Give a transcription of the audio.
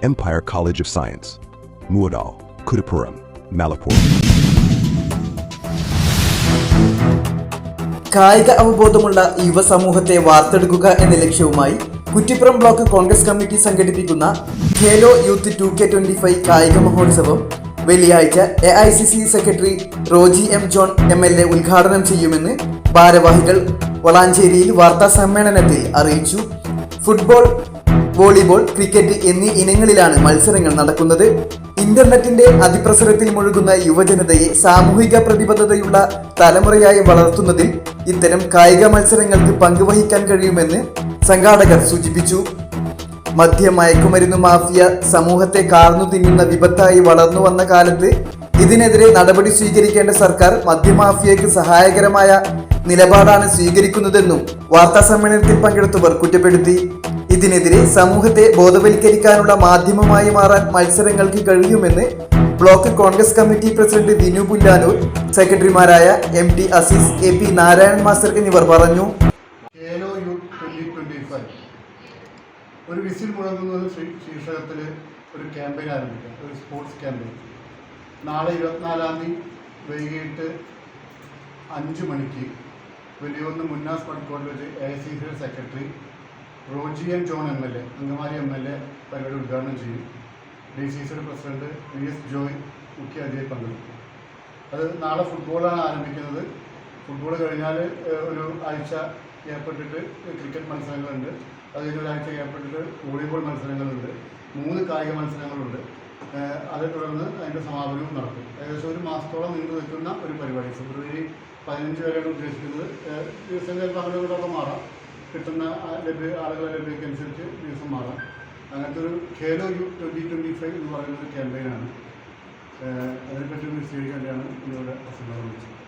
Empire College of Science. Muadal, Kudapuram, Malapur. കായിക അവബോധമുള്ള യുവസമൂഹത്തെ വാർത്തെടുക്കുക എന്ന ലക്ഷ്യവുമായി കുറ്റിപ്പുറം ബ്ലോക്ക് കോൺഗ്രസ് കമ്മിറ്റി സംഘടിപ്പിക്കുന്ന Khelo youth two K twenty five കായിക മഹോത്സവം വെള്ളിയാഴ്ച A I C C secretary Roji M John M L A ഉദ്ഘാടനം ചെയ്യുമെന്ന് ഭാരവാഹികൾ വളാഞ്ചേരിയിൽ വാർത്താ സമ്മേളനത്തിൽ അറിയിച്ചു ഫുട്ബോൾ വോളിബോൾ ക്രിക്കറ്റ് എന്നീ ഇനങ്ങളിലാണ് മത്സരങ്ങൾ നടക്കുന്നത്. ഇന്റർനെറ്റിന്റെ അതിപ്രസരത്തിൽ മുഴുകുന്ന യുവജനതയെ സാമൂഹിക പ്രതിബദ്ധതയുള്ള തലമുറയായി വളർത്തുന്നതിൽ ഇത്തരം കായിക മത്സരങ്ങൾക്ക് പങ്കുവഹിക്കാൻ കഴിയുമെന്ന് സംഘാടകർ സൂചിപ്പിച്ചു. മദ്യ മയക്കുമരുന്ന് മാഫിയ സമൂഹത്തെ കാർന്നു തിന്നുന്ന വിപത്തായി വളർന്നു വന്ന കാലത്ത് ഇതിനെതിരെ നടപടി സ്വീകരിക്കേണ്ട സർക്കാർ മദ്യമാഫിയയ്ക്ക് സഹായകരമായ നിലപാടാണ് സ്വീകരിക്കുന്നതെന്നും വാർത്താ സമ്മേളനത്തിൽ പങ്കെടുത്തവർ കുറ്റപ്പെടുത്തി. ഇതിനെതിരെ സമൂഹത്തെ ബോധവൽക്കരിക്കാനുള്ള മാധ്യമമായി മാറാൻ മത്സരങ്ങൾക്ക് കഴിയുമെന്ന് block Congress committee president Vinu Pullanur സെക്രട്ടറിമാരായ M T Azeez A P Narayanan master എന്നിവർ പറഞ്ഞു. ഒരു വിസിൽ മുഴങ്ങുന്നത് ശീർഷകത്തിൽ ഒരു ക്യാമ്പയിൻ ആരംഭിക്കാം. ഒരു സ്പോർട്സ് ക്യാമ്പയിൻ. നാളെ ഇരുപത്തിനാലാം തീയതി വൈകിട്ട് അഞ്ച് മണിക്ക് വലിയൊന്ന് മുന്നാസ് പണിക്കോട് വെച്ച് A C C secretary Roji M John M L A Angamaly M L A പരിപാടി ഉദ്ഘാടനം ചെയ്യും. ഡി സി സിയുടെ പ്രസിഡന്റ് വി എസ് ജോയ് മുഖ്യ അതിഥിയായി പങ്കെടുക്കും. അത് നാളെ ഫുട്ബോളാണ് ആരംഭിക്കുന്നത്. ഫുട്ബോൾ കഴിഞ്ഞാൽ ഒരു ആഴ്ച ഏർപ്പെട്ടിട്ട് ക്രിക്കറ്റ് മത്സരങ്ങളുണ്ട്. അത് കഴിഞ്ഞ ഒരാഴ്ച ഏർപ്പെട്ടിട്ട് വോളിബോൾ മത്സരങ്ങളുണ്ട്. മൂന്ന് കായിക മത്സരങ്ങളുണ്ട്. അതേ തുടർന്ന് അതിന്റെ സമാപനവും നടക്കും. ഏകദേശം ഒരു മാസത്തോളം നീണ്ടു നിൽക്കുന്ന ഒരു പരിപാടി. ഫെബ്രുവരി പതിനഞ്ച് വരെയാണ് ഉദ്ദേശിക്കുന്നത്. ദിവസം ചിലപ്പോൾ അങ്ങോട്ടൊക്കെ മാറാം. കിട്ടുന്ന ലഭ്യ ആളുകളെ ലഭ്യതയ്ക്കനുസരിച്ച് ദിവസം മാറാം. അങ്ങനത്തെ ഒരു Khelo you twenty twenty five എന്ന് പറയുന്ന ഒരു ക്യാമ്പയിനാണ് അതിനെപ്പറ്റി ഒന്ന് വിശദീകരിക്കേണ്ടതാണ് ഇന്നിവിടെ പ്രസംഗം വിളിച്ചത്